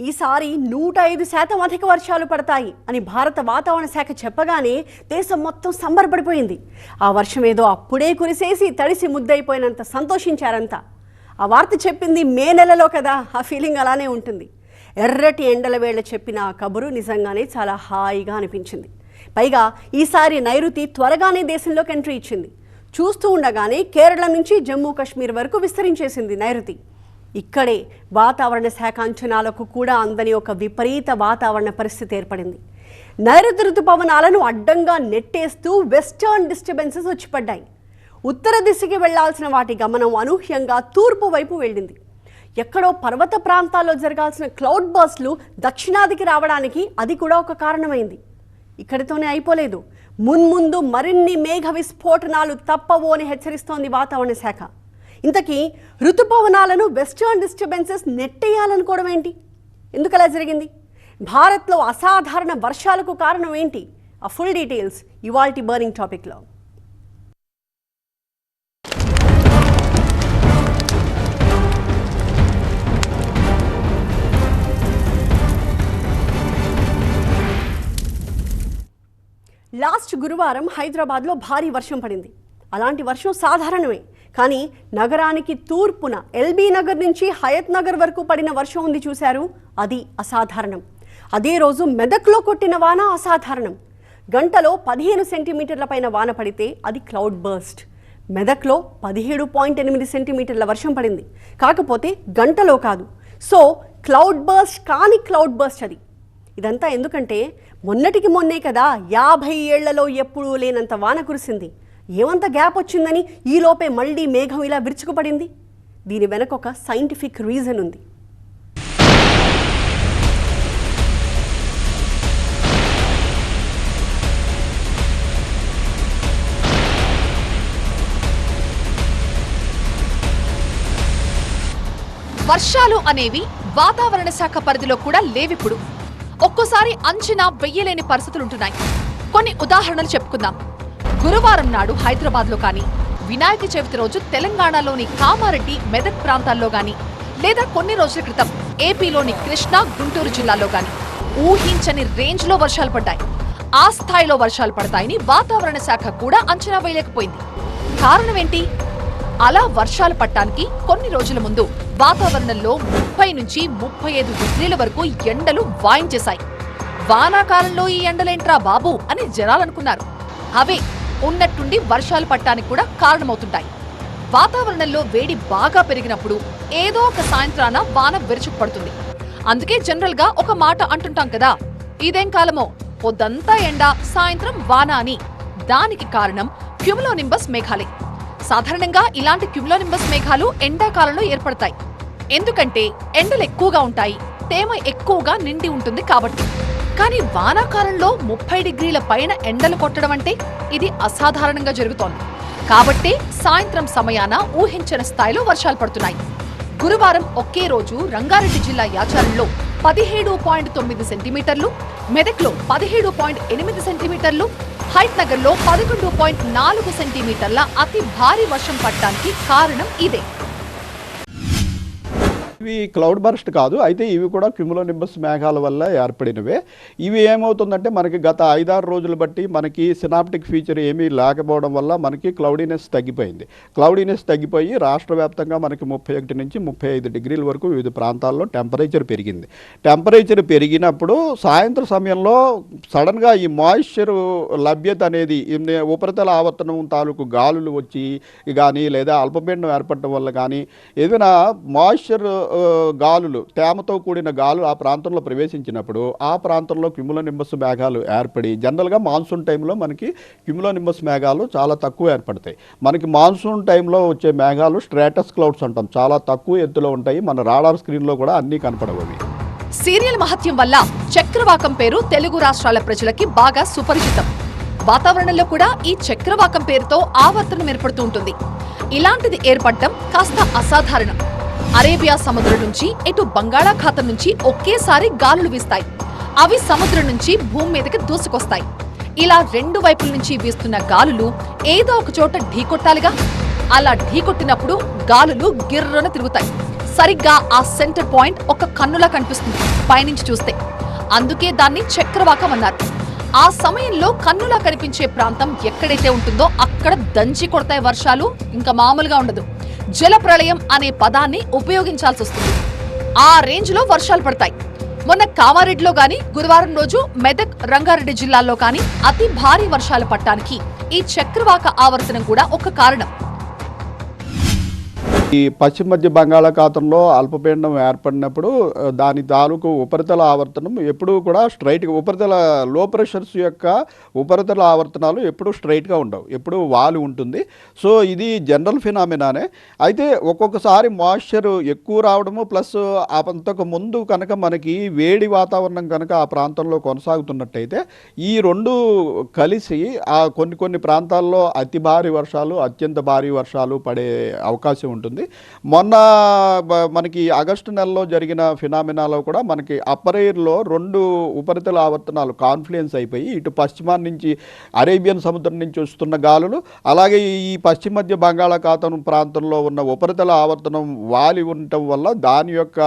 ఈసారి నూట ఐదు శాతం అధిక వర్షాలు పడతాయి అని భారత వాతావరణ శాఖ చెప్పగానే దేశం మొత్తం సంబరపడిపోయింది. ఆ వర్షం ఏదో అప్పుడే కురిసేసి తడిసి ముద్దయిపోయినంత సంతోషించారంతా. ఆ వార్త చెప్పింది మే నెలలో కదా ఆ ఫీలింగ్ అలానే ఉంటుంది. ఎర్రటి ఎండల వేళ చెప్పిన ఆ కబురు నిజంగానే చాలా హాయిగా అనిపించింది. పైగా ఈసారి నైరుతి త్వరగానే దేశంలోకి ఎంట్రీ ఇచ్చింది. చూస్తూ ఉండగానే కేరళ నుంచి జమ్మూ కాశ్మీర్ వరకు విస్తరించేసింది నైరుతి. ఇక్కడే వాతావరణ శాఖ అంచనాలకు కూడా అందని ఒక విపరీత వాతావరణ పరిస్థితి ఏర్పడింది. నైరుతి ఋతుపవనాలను అడ్డంగా నెట్టేస్తూ వెస్టర్న్ డిస్టర్బెన్సెస్ వచ్చిపడ్డాయి. ఉత్తర దిశకి వెళ్ళాల్సిన వాటి గమనం అనూహ్యంగా తూర్పు వైపు వెళ్ళింది. ఎక్కడో పర్వత ప్రాంతాల్లో జరగాల్సిన క్లౌడ్ బస్లు దక్షిణాదికి రావడానికి అది కూడా ఒక కారణమైంది. ఇక్కడితోనే అయిపోలేదు. మున్ముందు మరిన్ని మేఘ విస్ఫోటనాలు తప్పవో అని హెచ్చరిస్తోంది వాతావరణ శాఖ. ఇంతకీ ఋతుపవనాలను వెస్టర్న్ డిస్టర్బెన్సెస్ నెట్టేయాలనుకోవడం ఏంటి? ఎందుకు అలా జరిగింది? భారత్లో అసాధారణ వర్షాలకు కారణం ఏంటి? ఆ ఫుల్ డీటెయిల్స్ ఇవాల్టి బర్నింగ్ టాపిక్లో. లాస్ట్ గురువారం హైదరాబాద్లో భారీ వర్షం పడింది. అలాంటి వర్షం సాధారణమే. కానీ నగరానికి తూర్పున ఎల్బీ నగర్ నుంచి హయత్ నగర్ వరకు పడిన వర్షం ఉంది చూశారు. అది అసాధారణం. అదే రోజు మెదక్లో కొట్టిన వాన అసాధారణం. గంటలో పదిహేను సెంటీమీటర్ల పైన వాన పడితే అది క్లౌడ్ బర్స్ట్. మెదక్లో పదిహేడు పాయింట్ ఎనిమిది సెంటీమీటర్ల వర్షం పడింది. కాకపోతే గంటలో కాదు. సో క్లౌడ్ బర్స్ట్ కాని క్లౌడ్ బర్స్ట్ అది. ఇదంతా ఎందుకంటే మొన్నటికి మొన్నే కదా యాభై ఏళ్ళలో ఎప్పుడూ లేనంత వాన కురిసింది. ఏమంత గ్యాప్ వచ్చిందని ఈలోపే మళ్ళీ మేఘం ఇలా విరుచుకుపడింది? దీని వెనక ఒక సైంటిఫిక్ రీజన్ ఉంది. వర్షాలు అనేవి వాతావరణ శాఖ పరిధిలో కూడా లేవిప్పుడు. ఒక్కోసారి అంచనా వెయ్యలేని పరిస్థితులుంటున్నాయి. కొన్ని ఉదాహరణలు చెప్పుకుందాం. గురువారం నాడు హైదరాబాద్లో కానీ వినాయక చవితి రోజు తెలంగాణలోని కామారెడ్డి మెదక్ ప్రాంతాల్లో గాని లేదా కొన్ని రోజుల క్రితం ఏపీలోని కృష్ణా గుంటూరు జిల్లాలో గాని ఊహించని రేంజ్లో వర్షాలు పడ్డాయి. ఆ స్థాయిలో వర్షాలు పడతాయని వాతావరణ శాఖ కూడా అంచనా వేయలేకపోయింది. కారణం ఏంటి? అలా వర్షాలు పట్టడానికి కొన్ని రోజుల ముందు వాతావరణంలో ముప్పై నుంచి ముప్పై ఐదు డిగ్రీల వరకు ఎండలు వాయించేశాయి వానాకాలంలో ఈ ఎండలేంట్రా బాబు అని జనాలనుకున్నారు అవే ఉన్నట్టుండి వర్షాలు పట్టడానికి కూడా కారణమవుతుంటాయి. వాతావరణంలో వేడి బాగా పెరిగినప్పుడు ఏదో ఒక సాయంత్రాన వాన విరుచుకుపడుతుంది. అందుకే జనరల్గా ఒక మాట అంటుంటాం కదా ఇదేం కాలమో? పొద్దంతా ఎండ సాయంత్రం వాన అని. దానికి కారణం క్యుములోనింబస్ మేఘాలే. సాధారణంగా ఇలాంటి క్యుములోనింబస్ మేఘాలు ఎండాకాలంలో ఏర్పడతాయి. ఎందుకంటే ఎండలు ఎక్కువగా ఉంటాయి తేమ ఎక్కువగా నిండి ఉంటుంది కాబట్టి. కానీ వానాకాలంలో ముప్పై డిగ్రీల పైన ఎండలు కొట్టడం అంటే ఇది అసాధారణంగా జరుగుతోంది. కాబట్టి సాయంత్రం సమయాన ఊహించని స్థాయిలో వర్షాలు పడుతున్నాయి. గురువారం ఒకే రోజు రంగారెడ్డి జిల్లా యాచారంలో పదిహేడు పాయింట్ తొమ్మిది సెంటీమీటర్లు మెదక్లో పదిహేడు పాయింట్ ఎనిమిది సెంటీమీటర్లు హైట్ నగర్లో పదకొండు పాయింట్ నాలుగు సెంటీమీటర్ల అతి భారీ వర్షం పడటానికి కారణం ఇదే. ఇవి క్లౌడ్ బర్స్ట్ కాదు. అయితే ఇవి కూడా క్యుములోనింబస్ మేఘాల వల్ల ఏర్పడినవే. ఇవి ఏమవుతుందంటే మనకి గత ఐదారు రోజులు బట్టి మనకి సినాప్టిక్ ఫీచర్ ఏమీ లేకపోవడం వల్ల మనకి క్లౌడీనెస్ తగ్గిపోయింది. క్లౌడీనెస్ తగ్గిపోయి రాష్ట్ర వ్యాప్తంగా మనకి ముప్పై ఒకటి నుంచి ముప్పై ఐదు డిగ్రీల వరకు వివిధ ప్రాంతాల్లో టెంపరేచర్ పెరిగింది. టెంపరేచర్ పెరిగినప్పుడు సాయంత్రం సమయంలో సడన్గా ఈ మాయిశ్చర్ లభ్యత అనేది ఉపరితల ఆవర్తనం తాలూకు గాలులు వచ్చి కానీ లేదా అల్పపీడనం ఏర్పడటం వల్ల కానీ ఏదైనా మాయిశ్చర్ గాలులు తేమతో కూడిన గాలు ఆ ప్రాంతంలో ప్రవేశించినప్పుడు ఆ ప్రాంతంలో క్యుములోనింబస్ మేఘాలు ఏర్పడి జనరల్గా మాన్సూన్ టైంలో మనకి క్యుములోనింబస్ మేఘాలు చాలా తక్కువ ఏర్పడతాయి. మనకి మాన్సూన్ టైంలో వచ్చే మేఘాలు స్ట్రాటస్ క్లౌడ్స్ అంటాం. చాలా తక్కువ ఎత్తులో ఉంటాయి. మన రాడార్ స్క్రీన్లో కూడా అన్నీ కనపడవు. సీరియల్ మహత్యం వల్ల చక్రవాకం పేరు తెలుగు రాష్ట్రాల ప్రజలకి బాగా సుపరిచితం. వాతావరణంలో కూడా ఈ చక్రవాకం పేరుతో ఆవర్తనం ఏర్పడుతూ ఉంటుంది. ఇలాంటిది ఏర్పడటం కాస్త అసాధారణం. అరేబియా సముద్రం నుంచి ఇటు బంగాళాఖాతం నుంచి ఒకేసారి గాలులు వీస్తాయి. అవి సముద్రం నుంచి భూమి మీదకి దూసుకొస్తాయి. ఇలా రెండు వైపుల నుంచి వీస్తున్న గాలులు ఏదో ఒక చోట ఢీకొట్టాలిగా. అలా ఢీకొట్టినప్పుడు గాలులు గిర్రన తిరుగుతాయి. సరిగ్గా ఆ సెంటర్ పాయింట్ ఒక కన్నులా కనిపిస్తుంది పైనుంచి చూస్తే. అందుకే దాన్ని చక్రవాకం అన్నారు. ఆ సమయంలో కన్నులా కనిపించే ప్రాంతం ఎక్కడైతే ఉంటుందో అక్కడ దంచి కొడతాయి వర్షాలు ఇంకా మామూలుగా ఉండదు. జల ప్రళయం అనే పదాన్ని ఉపయోగించాల్సి వస్తుంది. ఆ రేంజ్లో వర్షాలు పడతాయి. మొన్న కామారెడ్డిలో గాని గురువారం రోజు మెదక్ రంగారెడ్డి జిల్లాల్లో కానీ అతి భారీ వర్షాలు పట్టడానికి ఈ చక్రవాక ఆవర్తనం కూడా ఒక కారణం. ఈ పశ్చిమ మధ్య బంగాళాఖాతంలో అల్పపీడనం ఏర్పడినప్పుడు దాని తాలూకు ఉపరితల ఆవర్తనం ఎప్పుడూ కూడా స్ట్రైట్గా ఉపరితల లో ప్రెషర్స్ యొక్క ఉపరితల ఆవర్తనాలు ఎప్పుడూ స్ట్రైట్గా ఉండవు. ఎప్పుడూ వాలి ఉంటుంది. సో ఇది జనరల్ ఫినామినానే అయితే ఒక్కొక్కసారి మాయిశ్చర్ ఎక్కువ రావడము ప్లస్ అంతకు ముందు కనుక మనకి వేడి వాతావరణం కనుక ఆ ప్రాంతంలో కొనసాగుతున్నట్టయితే ఈ రెండు కలిసి ఆ కొన్ని కొన్ని ప్రాంతాల్లో అతి భారీ వర్షాలు అత్యంత భారీ వర్షాలు పడే అవకాశం ఉంటుంది. మొన్న మనకి ఆగస్టు నెలలో జరిగిన ఫినామినాలో కూడా మనకి అప్పర్ ఎయిర్లో రెండు ఉపరితల ఆవర్తనాలు కాన్ఫ్లుయెన్స్ అయిపోయి ఇటు పశ్చిమాన్ని నుంచి అరేబియన్ సముద్రం నుంచి వస్తున్న గాలులు అలాగే ఈ పశ్చిమ మధ్య బంగాళాఖాతం ప్రాంతంలో ఉన్న ఉపరితల ఆవర్తనం వాలి ఉండటం వల్ల దాని యొక్క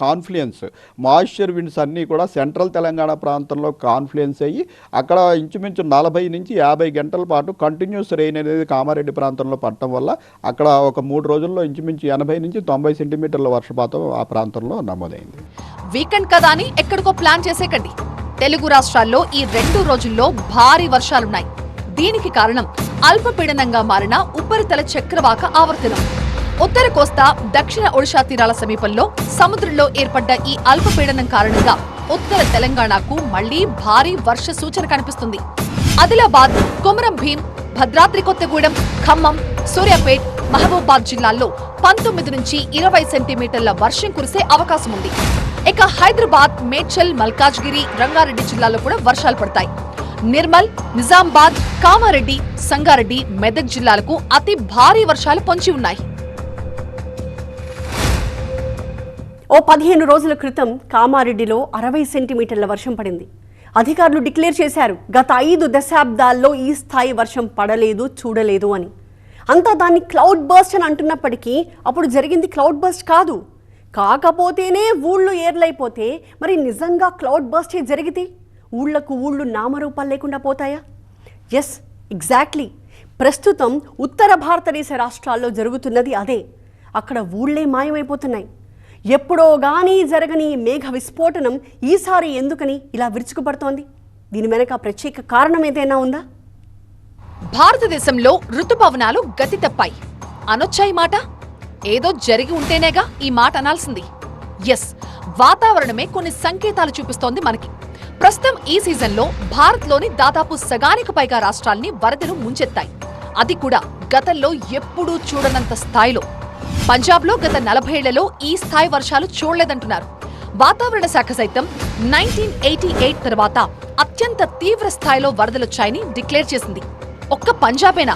కాన్ఫ్లుయెన్స్ మాయిశ్చర్ విండ్స్ అన్నీ కూడా సెంట్రల్ తెలంగాణ ప్రాంతంలో కాన్ఫ్లుయెన్స్ అయ్యి అక్కడ ఇంచుమించు నలభై నుంచి యాభై గంటల పాటు కంటిన్యూస్ రెయిన్ అనేది కామారెడ్డి ప్రాంతంలో పడటం వల్ల అక్కడ ఒక మూడు రోజుల్లో ఇంచుమించు ఎనభై నుంచి తొంభై సెంటీమీటర్ల వర్షపాతం ఆ ప్రాంతంలో నమోదైంది. వీకెండ్ కదా అని ఎక్కడికో ప్లాన్ చేసేకండి. తెలుగు రాష్ట్రాల్లో ఈ రెండు రోజుల్లో భారీ వర్షాలున్నాయి. దీనికి కారణం అల్పపీడనంగా మారిన ఉపరితల చక్రవాక ఆవర్తనం. ఉత్తర కోస్తా దక్షిణ ఒడిశా తీరాల సమీపంలో సముద్రంలో ఏర్పడ్డ ఈ అల్పపీడనం కారణంగా ఉత్తర తెలంగాణకు మళ్ళీ భారీ వర్ష సూచన కనిపిస్తుంది. ఆదిలాబాద్ కొమరం భీం భద్రాద్రి కొత్తగూడెం ఖమ్మం సూర్యాపేట్ మహబూబాద్ జిల్లాల్లో పంతొమ్మిది నుంచి ఇరవై సెంటీమీటర్ల వర్షం కురిసే అవకాశం ఉంది. ఇక హైదరాబాద్ మేడ్చల్ మల్కాజ్గిరి రంగారెడ్డి జిల్లాలో కూడా వర్షాలు పడతాయి. నిర్మల్ నిజామాబాద్ కామారెడ్డి సంగారెడ్డి మెదక్ జిల్లాలకు అతి భారీ వర్షాలు పొంచి ఉన్నాయి. ఓ పదిహేను రోజుల క్రితం కామారెడ్డిలో అరవై సెంటీమీటర్ల వర్షం పడింది. అధికారులు డిక్లేర్ చేశారు గత ఐదు దశాబ్దాల్లో ఈ స్థాయి వర్షం పడలేదు చూడలేదు అని. అంతా దాన్ని క్లౌడ్ బర్స్ట్ అని అంటున్నప్పటికీ అప్పుడు జరిగింది క్లౌడ్ బర్స్ట్ కాదు. కాకపోతేనే ఊళ్ళు ఏర్లైపోతే మరి నిజంగా క్లౌడ్ బర్స్టే జరిగితే ఊళ్ళకు ఊళ్ళు నామరూపాలు లేకుండా పోతాయా? ఎస్ ఎగ్జాక్ట్లీ ప్రస్తుతం ఉత్తర భారతదేశ రాష్ట్రాల్లో జరుగుతున్నది అదే. అక్కడ ఊళ్ళే మాయమైపోతున్నాయి. ఎప్పుడో కానీ జరగని మేఘ విస్ఫోటనం ఈసారి ఎందుకని ఇలా విరుచుకుపడుతోంది? దీని వెనక ప్రత్యేక కారణం ఏదైనా ఉందా? భారతదేశంలో ఋతుపవనాలు గతి తప్పాయి. అనొచ్చాయి మాట? ఏదో జరిగి ఉంటేనేగా ఈ మాట అనాల్సింది. ఎస్ వాతావరణమే కొన్ని సంకేతాలు చూపిస్తోంది మనకి. ప్రస్తుతం ఈ సీజన్లో భారత్లోని దాదాపు సగానికి పైగా రాష్ట్రాల్ని వరదలు ముంచెత్తాయి. అది కూడా గతంలో ఎప్పుడూ చూడనంత స్థాయిలో. పంజాబ్లో గత నలభై ఏళ్ళలో ఈ స్థాయి వర్షాలు చూడలేదంటున్నారు. వాతావరణ శాఖ సైతం నైన్టీన్ ఎయిటీ ఎయిట్ తర్వాత అత్యంత తీవ్ర స్థాయిలో వరదలొచ్చాయని డిక్లేర్ చేసింది. ఒక్క పంజాబేనా?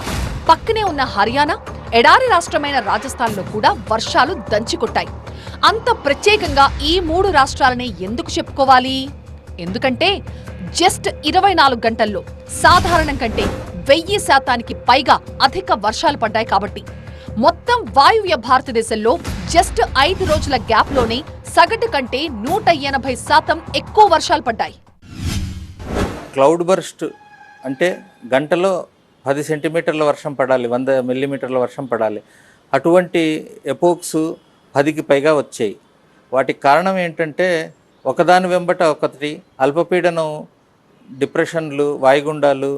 పక్కనే ఉన్న హర్యానా ఎడారి రాష్ట్రమైన రాజస్థాన్లో కూడా వర్షాలు దంచికొట్టాయి. అంత ప్రత్యేకంగా ఈ మూడు రాష్ట్రాలనే ఎందుకు చెప్పుకోవాలి? ఎందుకంటే జస్ట్ ఇరవై నాలుగు గంటల్లో సాధారణం కంటే వెయ్యి శాతానికి పైగా అధిక వర్షాలు పడ్డాయి కాబట్టి. మొత్తం వాయువ్య భారతదేశంలో జస్ట్ ఐదు రోజుల గ్యాప్లోనే సగటు కంటే నూట ఎనభై శాతం ఎక్కువ వర్షాలు పడ్డాయి. క్లౌడ్ బర్స్ట్ అంటే గంటలో పది సెంటీమీటర్ల వర్షం పడాలి వంద మిల్లీమీటర్ల వర్షం పడాలి. అటువంటి ఎపోక్స్ పదికి పైగా వచ్చాయి. వాటికి కారణం ఏంటంటే ఒకదాని వెంబట ఒకటి అల్పపీడనం డిప్రెషన్లు వాయుగుండాలు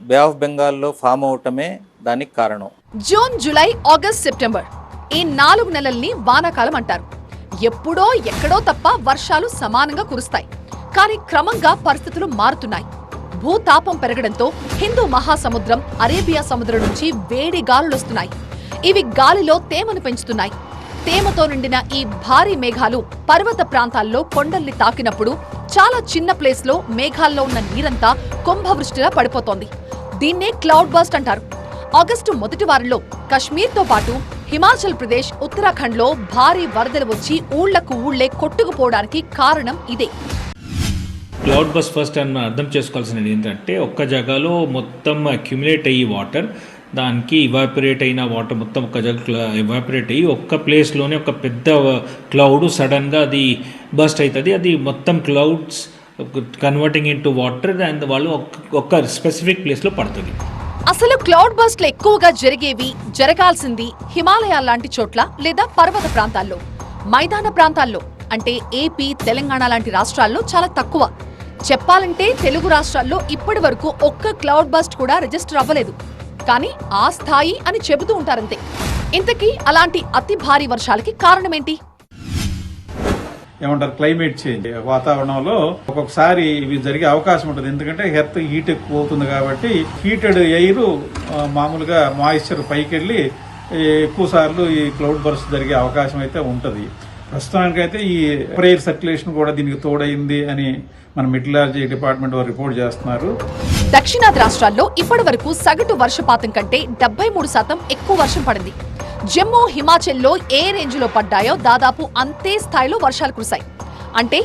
బే ఆఫ్ బెంగాల్లో ఫామ్ అవటమే దానికి కారణం. జూన్ జూలై ఆగస్ట్ సెప్టెంబర్ ఈ నాలుగు నెలల్ని వానాకాలం అంటారు. ఎప్పుడో ఎక్కడో తప్ప వర్షాలు సమానంగా కురుస్తాయి. కానీ క్రమంగా పరిస్థితులు మారుతున్నాయి. భూతాపం పెరగడంతో హిందూ మహాసముద్రం అరేబియా సముద్రం నుంచి వేడి గాలులొస్తున్నాయి ఇవి గాలిలో తేమను పెంచుతున్నాయి. తేమతో నిండిన ఈ భారీ మేఘాలు పర్వత ప్రాంతాల్లో కొండల్ని తాకినప్పుడు చాలా చిన్న ప్లేస్లో మేఘాల్లో ఉన్న నీరంతా కుంభవృష్టిలా పడిపోతోంది. దీన్నే క్లౌడ్ బర్స్ట్ అంటారు. ఆగస్టు మొదటి వారంలో కశ్మీర్తో పాటు హిమాచల్ ప్రదేశ్ ఉత్తరాఖండ్లో భారీ వరదలు వచ్చి ఊళ్ళకు ఊళ్ళే కొట్టుకుపోవడానికి కారణం ఇదే. క్లౌడ్ బస్ ఫస్ట్ అని అర్థం చేసుకోవాల్సినది ఏంటంటే ఒక్క జగాలో మొత్తం అక్యుములేట్ అయ్యి వాటర్ దానికి ఇవాపరేట్ అయిన వాటర్ మొత్తం ఒక ఇవాపరేట్ అయ్యి ఒక్క ప్లేస్లోనే ఒక పెద్ద క్లౌడ్ సడన్గా అది బస్ట్ అవుతుంది అది మొత్తం clouds converting into water and వాళ్ళు ఒక్క- ఒక్క స్పెసిఫిక్ ప్లేస్లో పడుతుంది. అసలు క్లౌడ్ బస్ట్లు ఎక్కువగా జరిగేవి జరగాల్సింది హిమాలయాల లాంటి చోట్ల లేదా పర్వత ప్రాంతాల్లో? మైదాన ప్రాంతాల్లో? అంటే ఏపీ తెలంగాణ లాంటి రాష్ట్రాల్లో చాలా తక్కువ. చెప్పాలంటే తెలుగు రాష్ట్రాల్లో ఇప్పటి వరకు ఒక్క క్లౌడ్ బస్ట్ కూడా రిజిస్టర్ అవ్వలేదు. కానీ ఆ స్థాయి అని చెబుతూ ఉంటారంతే. ఇంతకీ అలాంటి అతి భారీ వర్షాలకి కారణమేంటి? ఏమంటారు? Climate change. వాతావరణంలో ఒక్కొక్కసారి ఇవి జరిగే అవకాశం ఉంటుంది. ఎందుకంటే హెర్త్ హీట్ ఎక్కువ అవుతుంది కాబట్టి హీటెడ్ ఎయిర్ మామూలుగా మాయిశ్చర్ పైకి వెళ్ళి ఎక్కువ సార్లు ఈ క్లౌడ్ బర్స్ జరిగే అవకాశం అయితే ఉంటుంది. ప్రస్తుతానికైతే ఈ ప్రేయర్ సర్క్యులేషన్ కూడా దీనికి తోడైంది అని మన మెటలాజీ డిపార్ట్మెంట్ వారు రిపోర్ట్ చేస్తున్నారు. దక్షిణాది రాష్ట్రాల్లో ఇప్పటి వరకు సగటు వర్షపాతం కంటే డెబ్బై మూడు శాతం ఎక్కువ వర్షం పడింది. జమ్మూ హిమాచల్లో ఏ రేంజ్లో పడ్డాయో దాదాపు అంతే స్థాయిలో వర్షాలు కురిశాయి. అంటే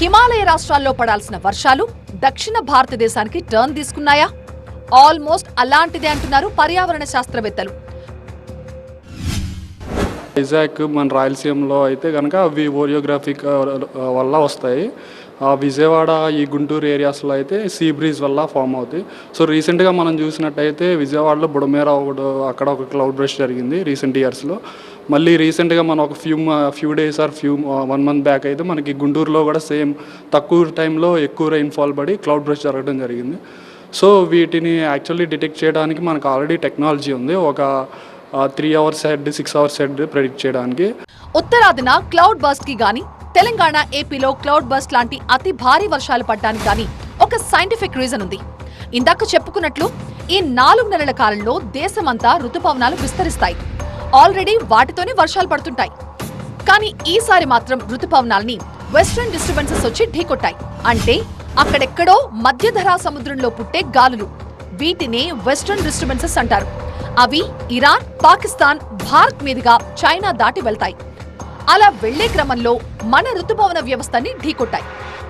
హిమాలయ రాష్ట్రాల్లో పడాల్సిన వర్షాలు దక్షిణ భారతదేశానికి టర్న్ తీసుకున్నాయా? ఆల్మోస్ట్ అలాంటిదే అంటున్నారు పర్యావరణ శాస్త్రవేత్తలు. వైజాగ్ మన రాయలసీమలో అయితే కనుక అవి ఓరియోగ్రాఫిక్ వల్ల వస్తాయి. విజయవాడ ఈ గుంటూరు ఏరియాస్లో అయితే సీ బ్రీజ్ వల్ల ఫామ్ అవుతాయి. సో రీసెంట్గా మనం చూసినట్టయితే విజయవాడలో బుడమేర ఒకటి అక్కడ ఒక క్లౌడ్ బ్రష్ జరిగింది రీసెంట్ ఇయర్స్లో. మళ్ళీ రీసెంట్గా మనం ఒక few few days or few one month back అయితే మనకి గుంటూరులో కూడా సేమ్ తక్కువ టైంలో ఎక్కువ రైన్ఫాల్ పడి క్లౌడ్ బ్రష్ జరగడం జరిగింది. సో వీటిని యాక్చువల్లీ డిటెక్ట్ చేయడానికి మనకు ఆల్రెడీ టెక్నాలజీ ఉంది. ఒక three hours ahead six hours ahead predict చేయడానికి. ఉత్తరాదిన క్లౌడ్ బస్ట్కి గాని తెలంగాణ ఏపీలో క్లౌడ్ బస్ట్ లాంటి అతి భారీ వర్షాలు పడ్డానికి గాని ఒక సైంటిఫిక్ రీజన్ ఉంది. ఇందాక చెప్పుకున్నట్లు ఈ నాలుగు నెలల కాలంలో దేశమంతా ఋతుపవనాలు విస్తరిస్తాయి. ఆల్రెడీ వాటితోనే వర్షాలు పడుతుంటాయి. కానీ ఈసారి మాత్రం ఋతుపవనాల్ని వెస్ట్రన్ డిస్టర్బెన్సెస్ వచ్చి ఢీకొట్టాయి. అంటే అక్కడెక్కడో మధ్యధరా సముద్రంలో పుట్టే గాలులు. వీటినే వెస్ట్రన్ డిస్టర్బెన్సెస్ అంటారు. అవి ఇరాన్ పాకిస్తాన్ భారత్ మీదుగా చైనా దాటి వెళ్తాయి. అలా వెళ్ళే క్రమంలో మన ఋతుపవన వ్యవస్థని ఢీకొట్టాయి.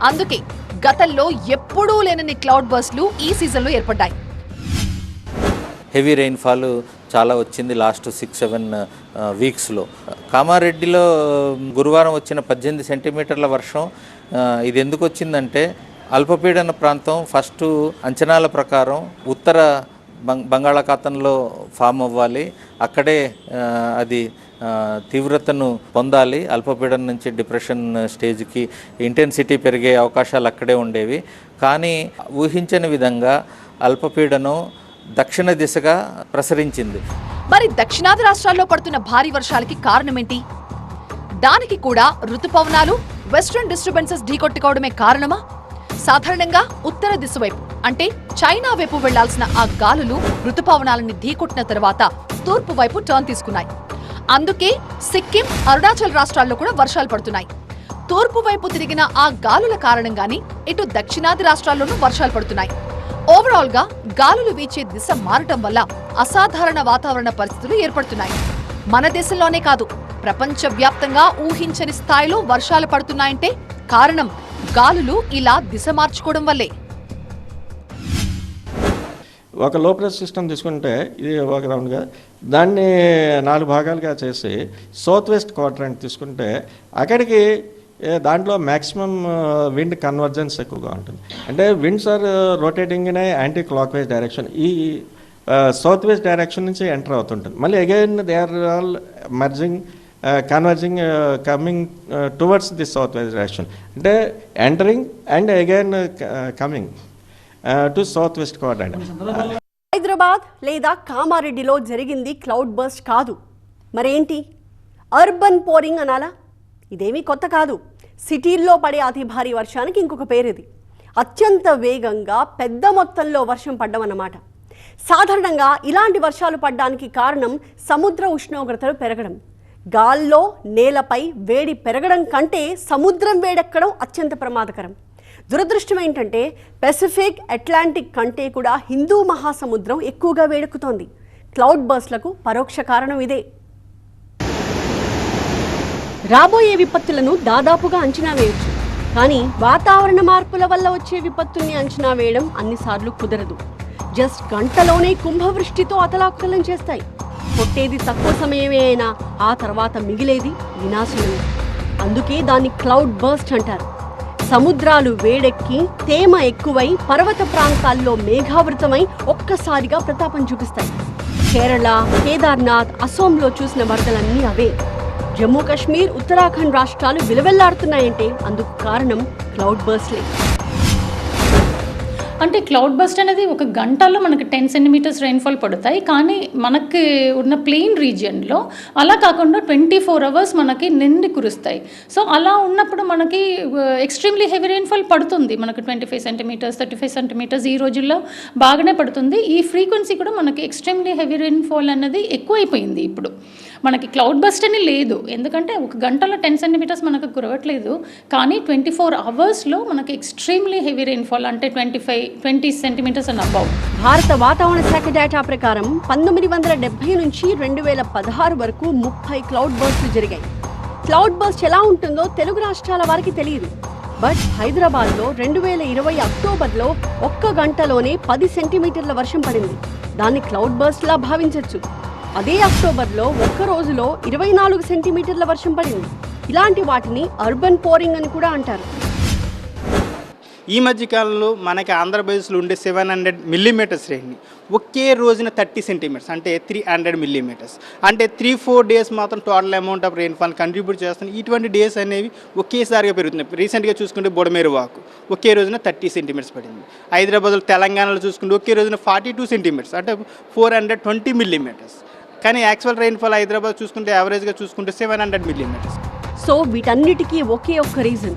అందుకే గతంలో ఎప్పుడూ లేనని క్లౌడ్ బస్లు ఈ సీజన్లో ఏర్పడ్డాయి. హెవీ రెయిన్ఫాల్ చాలా వచ్చింది లాస్ట్ సిక్స్ సెవెన్ వీక్స్లో. కామారెడ్డిలో గురువారం వచ్చిన పద్దెనిమిది సెంటీమీటర్ల వర్షం ఇది ఎందుకు వచ్చిందంటే అల్పపీడన ప్రాంతం ఫస్ట్ అంచనాల ప్రకారం ఉత్తర బంగ్ బంగాళాఖాతంలో ఫామ్ అవ్వాలి. అక్కడే అది తీవ్రతను పొందాలి. అల్పపీడనం నుంచి డిప్రెషన్ స్టేజ్కి ఇంటెన్సిటీ పెరిగే అవకాశాలు అక్కడే ఉండేవి. కానీ ఊహించని విధంగా అల్పపీడనం దక్షిణ దిశగా ప్రసరించింది. మరి దక్షిణాది రాష్ట్రాల్లో పడుతున్న భారీ వర్షాలకి కారణమేంటి? దానికి కూడా ఋతుపవనాలు వెస్ట్రన్ డిస్టర్బెన్సెస్ ఢీకొట్టుకోవడమే కారణమా? సాధారణంగా ఉత్తర దిశ వైపు అంటే చైనా వైపు వెళ్ళాల్సిన ఆ గాలులు ఋతుపవనాలని ఢీకొట్టిన తర్వాత తూర్పు వైపు టర్న్ తీసుకున్నాయి. అందుకే సిక్కిం అరుణాచల్ రాష్ట్రాల్లో కూడా వర్షాలు పడుతున్నాయి. తూర్పు వైపు తిరిగిన ఆ గాలుల కారణంగానే ఇటు దక్షిణాది రాష్ట్రాల్లోనూ వర్షాలు పడుతున్నాయి. ఓవరాల్గా గాలులు వీచే దిశ మారటం వల్ల అసాధారణ వాతావరణ పరిస్థితులు ఏర్పడుతున్నాయి. మన దేశంలోనే కాదు ప్రపంచ వ్యాప్తంగా ఊహించని స్థాయిలో వర్షాలు పడుతున్నాయంటే కారణం గాలులు ఇలా దిశ మార్చుకోవడం వల్లే. ఒక లో ప్రెస్ సిస్టమ్ తీసుకుంటే ఇది ఒక రౌండ్గా దాన్ని నాలుగు భాగాలుగా చేసి సౌత్ వెస్ట్ క్వాడ్రంట్ తీసుకుంటే అక్కడికి దాంట్లో మ్యాక్సిమం విండ్ కన్వర్జెన్స్ ఎక్కువగా ఉంటుంది. అంటే winds are rotating in anticlockwise direction ఈ సౌత్ వెస్ట్ డైరెక్షన్ నుంచి ఎంటర్ అవుతుంటుంది. మళ్ళీ again they are all merging converging coming towards the south west direction అంటే entering and again coming to south west quadrant Hyderabad లేదా కామారెడ్డిలో జరిగింది cloud bust కాదు. మరేంటి? అర్బన్ పోరింగ్ అనాలా? ఇదేమీ కొత్త కాదు. సిటీల్లో పడే అతి భారీ వర్షానికి ఇంకొక పేరుది. అత్యంత వేగంగా పెద్ద మొత్తంలో వర్షం పడ్డం అన్నమాట సాధారణంగా ఇలాంటి వర్షాలు పడ్డానికి కారణం సముద్ర ఉష్ణోగ్రతలు పెరగడం. గాల్లో నేలపై వేడి పెరగడం కంటే సముద్రం వేడెక్కడం అత్యంత ప్రమాదకరం. దురదృష్టం ఏంటంటే పెసిఫిక్ అట్లాంటిక్ కంటే కూడా హిందూ మహాసముద్రం ఎక్కువగా వేడెక్కుతోంది. క్లౌడ్ బర్స్లకు పరోక్ష కారణం ఇదే. రాబోయే విపత్తులను దాదాపుగా అంచనా వేయొచ్చు. కానీ వాతావరణ మార్పుల వల్ల వచ్చే విపత్తుల్ని అంచనా వేయడం అన్నిసార్లు కుదరదు. జస్ట్ గంటలోనే కుంభవృష్టితో అతలాకుతలం చేస్తాయి. కొట్టేది తక్కువ సమయమే అయినా ఆ తర్వాత మిగిలేది వినాశనమే. అందుకే దాన్ని క్లౌడ్ బర్స్ట్ అంటారు. సముద్రాలు వేడెక్కి తేమ ఎక్కువై పర్వత ప్రాంతాల్లో మేఘావృతమై ఒక్కసారిగా ప్రతాపం చూపిస్తాయి. కేరళ కేదార్నాథ్ అసోంలో చూసిన వరదలన్నీ అవే. జమ్మూ కాశ్మీర్ ఉత్తరాఖండ్ రాష్ట్రాలు విలవెల్లాడుతున్నాయంటే అందుకు కారణం క్లౌడ్ బర్స్లే అంటే క్లౌడ్ బస్ట్ అనేది ఒక గంటలో మనకి టెన్ సెంటీమీటర్స్ రెయిన్ఫాల్ పడతాయి. కానీ మనకి ఉన్న ప్లెయిన్ రీజియన్లో అలా కాకుండా ట్వంటీ ఫోర్ అవర్స్ మనకి నిండి కురుస్తాయి. సో అలా ఉన్నప్పుడు మనకి ఎక్స్ట్రీమ్లీ హెవీ రెయిన్ఫాల్ పడుతుంది. మనకి twenty five centimetres thirty five centimetres ఈ రోజుల్లో బాగానే పడుతుంది. ఈ ఫ్రీక్వెన్సీ కూడా మనకి ఎక్స్ట్రీమ్లీ హెవీ రెయిన్ఫాల్ అనేది ఎక్కువైపోయింది ఇప్పుడు. మనకి క్లౌడ్ బస్ట్ అని లేదు. ఎందుకంటే ఒక గంటలో టెన్ సెంటీమీటర్స్ మనకు కురవట్లేదు. కానీ ట్వంటీ ఫోర్ అవర్స్లో మనకి ఎక్స్ట్రీమ్లీ హెవీ రెయిన్ఫాల్ అంటే twenty five twenty centimetres and above. భారత వాతావరణ శాఖ డేటా ప్రకారం పంతొమ్మిది వందల డెబ్బై నుంచి రెండు వేల పదహారు వరకు ముప్పై క్లౌడ్ బర్స్ట్లు జరిగాయి. క్లౌడ్ బర్స్ట్ ఎలా ఉంటుందో తెలుగు రాష్ట్రాల వారికి తెలియదు. బట్ హైదరాబాద్లో రెండు వేల ఇరవై అక్టోబర్లో ఒక్క గంటలోనే పది సెంటీమీటర్ల వర్షం పడింది. దాన్ని క్లౌడ్ బర్స్ట్లా భావించవచ్చు అదే అక్టోబర్లో ఒక్క రోజులో ఇరవై నాలుగు సెంటీమీటర్ల వర్షం పడింది. ఇలాంటి వాటిని అర్బన్ పోరింగ్ అని కూడా అంటారు. ఈ మధ్య కాలంలో మనకి ఆంధ్రప్రదేశ్లో ఉండే సెవెన్ హండ్రెడ్ మిల్లీమీటర్స్ రేంజ్ ఒకే రోజున థర్టీ సెంటీమీటర్స్ అంటే త్రీ హండ్రెడ్ మిల్లీమీటర్స్. అంటే త్రీ ఫోర్ డేస్ మాత్రం total amount of rainfall contribute చేస్తున్నాయి ఇటువంటి డేస్ అనేవి ఒకేసారిగా పెరుగుతున్నాయి. రీసెంట్గా చూసుకుంటే బొడమేరు వాకు ఒకే రోజున థర్టీ సెంటీమీటర్స్ పడింది. హైదరాబాద్లో తెలంగాణలో చూసుకుంటే ఒకే రోజున ఫార్టీ టూ సెంటీమీటర్స్ అంటే ఫోర్ హండ్రెడ్ ట్వంటీ మిల్లీమీటర్స్. కానీ యాక్చువల్ రెయిన్ఫాల్ హైదరాబాద్ చూసుకుంటే యావరేజ్గా చూసుకుంటే సెవెన్ హండ్రెడ్ మిల్లీమీటర్స్ సో వీటన్నిటికీ ఒకే ఒక్క రీజన్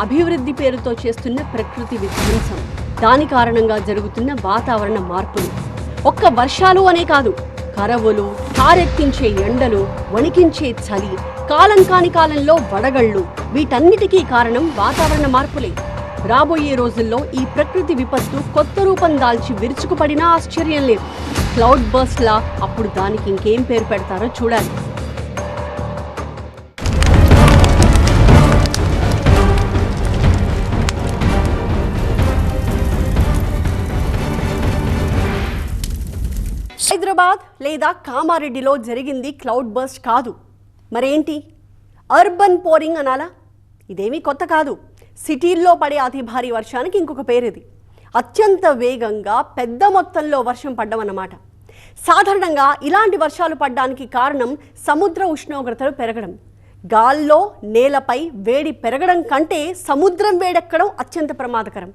అభివృద్ధి పేరుతో చేస్తున్న ప్రకృతి విధ్వంసం. దాని కారణంగా జరుగుతున్న వాతావరణ మార్పులు. ఒక్క వర్షాలు అనే కాదు కరవులు కారెత్తించే ఎండలు వణికించే చలి కాలం కాని కాలంలో వడగళ్ళు వీటన్నిటికీ కారణం వాతావరణ మార్పులే. రాబోయే రోజుల్లో ఈ ప్రకృతి విపత్తు కొత్త రూపం దాల్చి విరుచుకుపడినా ఆశ్చర్యం లేదు. క్లౌడ్ బర్స్ట్లా అప్పుడు దానికి ఇంకేం పేరు పెడతారో చూడాలి. హైదరాబాద్ లేదా కామారెడ్డిలో జరిగింది క్లౌడ్ బస్ట్ కాదు. మరేంటి? అర్బన్ పోరింగ్ అనాలా? ఇదేమీ కొత్త కాదు. సిటీల్లో పడే అతి భారీ వర్షానికి ఇంకొక పేరు ఇది అత్యంత వేగంగా పెద్ద మొత్తంలో వర్షం పడ్డం అన్నమాట సాధారణంగా ఇలాంటి వర్షాలు పడ్డానికి కారణం సముద్ర ఉష్ణోగ్రతలు పెరగడం. గాల్లో నేలపై వేడి పెరగడం కంటే సముద్రం వేడెక్కడం అత్యంత ప్రమాదకరం.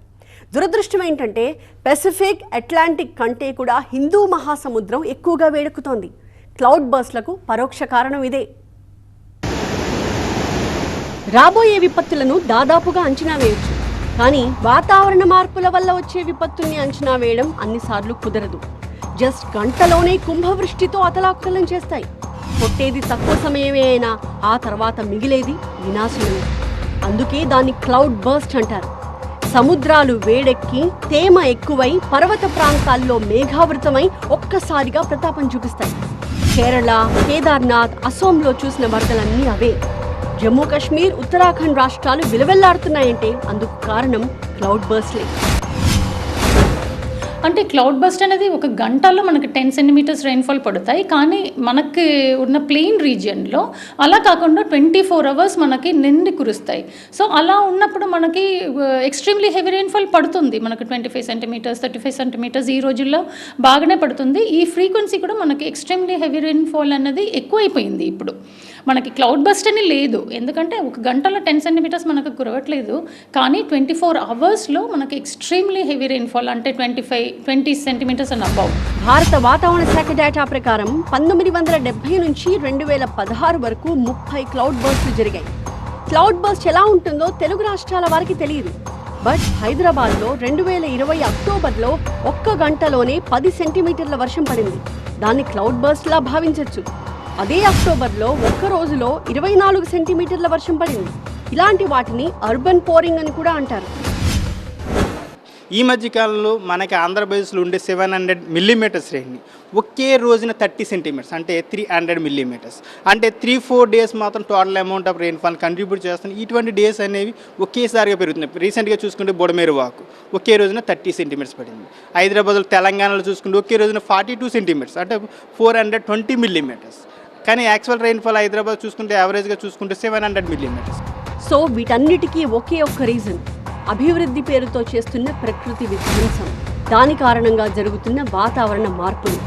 దురదృష్టం ఏంటంటే పెసిఫిక్ అట్లాంటిక్ కంటే కూడా హిందూ మహాసముద్రం ఎక్కువగా వేడెక్కుతోంది. క్లౌడ్ బర్స్లకు పరోక్ష కారణం ఇదే. రాబోయే విపత్తులను దాదాపుగా అంచనా వేయొచ్చు. కానీ వాతావరణ మార్పుల వల్ల వచ్చే విపత్తుల్ని అంచనా వేయడం అన్నిసార్లు కుదరదు. జస్ట్ గంటలోనే కుంభవృష్టితో అతలాకుతలం చేస్తాయి. కొట్టేది తక్కువ సమయమే అయినా ఆ తర్వాత మిగిలేది వినాశనమే. అందుకే దాన్ని క్లౌడ్ బర్స్ట్ అంటారు. సముద్రాలు వేడెక్కి తేమ ఎక్కువై పర్వత ప్రాంతాల్లో మేఘావృతమై ఒక్కసారిగా ప్రతాపం చూపిస్తాయి. కేరళ కేదార్నాథ్ అసోంలో చూసిన వరదలన్నీ అవే. జమ్మూ కాశ్మీర్ ఉత్తరాఖండ్ రాష్ట్రాలు విలవెల్లాడుతున్నాయంటే? అందుకు కారణం క్లౌడ్ బర్స్లే అంటే క్లౌడ్ బస్ట్ అనేది ఒక గంటలో మనకి టెన్ సెంటీమీటర్స్ రెయిన్ఫాల్ పడతాయి. కానీ మనకి ఉన్న ప్లెయిన్ రీజియన్లో అలా కాకుండా ట్వంటీ ఫోర్ అవర్స్ మనకి నిండి కురుస్తాయి. సో అలా ఉన్నప్పుడు మనకి ఎక్స్ట్రీమ్లీ హెవీ రెయిన్ఫాల్ పడుతుంది. మనకి twenty five centimetres thirty five centimetres ఈ రోజుల్లో బాగానే పడుతుంది. ఈ ఫ్రీక్వెన్సీ కూడా మనకి ఎక్స్ట్రీమ్లీ హెవీ రెయిన్ఫాల్ అనేది ఎక్కువైపోయింది ఇప్పుడు. మనకి క్లౌడ్ బస్ట్ అని లేదు. ఎందుకంటే ఒక గంటలో టెన్ సెంటీమీటర్స్ మనకు కురవట్లేదు. కానీ ట్వంటీ ఫోర్ అవర్స్లో మనకి ఎక్స్ట్రీమ్లీ హెవీ రెయిన్ఫాల్ అంటే twenty five twenty centimetres and above భారత వాతావరణ శాఖ డేటా ప్రకారం పంతొమ్మిది వందల డెబ్బై నుంచి రెండు వేల పదహారు వరకు ముప్పై క్లౌడ్ బస్ట్లు జరిగాయి. క్లౌడ్ బస్ట్ ఎలా ఉంటుందో తెలుగు రాష్ట్రాల వారికి తెలియదు. బట్ హైదరాబాద్లో రెండు వేల ఇరవై అక్టోబర్లో ఒక్క గంటలోనే పది సెంటీమీటర్ల వర్షం పడింది. దాన్ని క్లౌడ్ బస్ట్లా భావించవచ్చు అదే అక్టోబర్లో ఒక్క రోజులో ఇరవై నాలుగు సెంటీమీటర్ల వర్షం పడింది. ఇలాంటి వాటిని అర్బన్ పోరింగ్ అని కూడా అంటారు. ఈ మధ్య కాలంలో మనకి ఆంధ్రప్రదేశ్లో ఉండే సెవెన్ హండ్రెడ్ మిల్లీమీటర్స్ రేణి ఒకే రోజున థర్టీ సెంటీమీటర్స్ అంటే త్రీ హండ్రెడ్ మిల్లీమీటర్స్. అంటే త్రీ ఫోర్ డేస్ మాత్రం total amount of rainfall contribute చేస్తాను ఇటువంటి డేస్ అనేవి ఒకేసారిగా పెరుగుతున్నాయి. రీసెంట్గా చూసుకుంటే బొడమేరు వాకు ఒకే రోజున థర్టీ సెంటీమీటర్స్ పడింది. హైదరాబాద్లో తెలంగాణలో చూసుకుంటే ఒకే రోజున ఫార్టీ టూ సెంటీమీటర్స్ అంటే ఫోర్ హండ్రెడ్ ట్వంటీ మిల్లీమీటర్స్. కానీ యాక్చువల్ రెయిన్ఫాల్ హైదరాబాద్ చూసుకుంటే యావరేజ్గా చూసుకుంటే సెవెన్ హండ్రెడ్ మిల్లీమీటర్స్ సో వీటన్నిటికీ ఒకే ఒక్క రీజన్ అభివృద్ధి పేరుతో చేస్తున్న ప్రకృతి విధ్వంసం. దాని కారణంగా జరుగుతున్న వాతావరణ మార్పులు.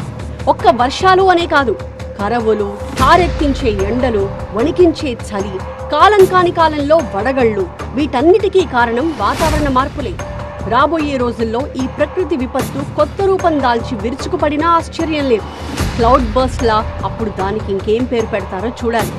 ఒక్క వర్షాలు అనే కాదు కరవులు కారెక్కించే ఎండలు వణికించే చలి కాలం కాని కాలంలో వడగళ్ళు వీటన్నిటికీ కారణం వాతావరణ మార్పులే. రాబోయే రోజుల్లో ఈ ప్రకృతి విపత్తు కొత్త రూపం దాల్చి విరుచుకుపడినా ఆశ్చర్యం లేదు. క్లౌడ్ బస్ట్ లా అప్పుడు దానికి ఇంకేం పేరు పెడతారో చూడాలి.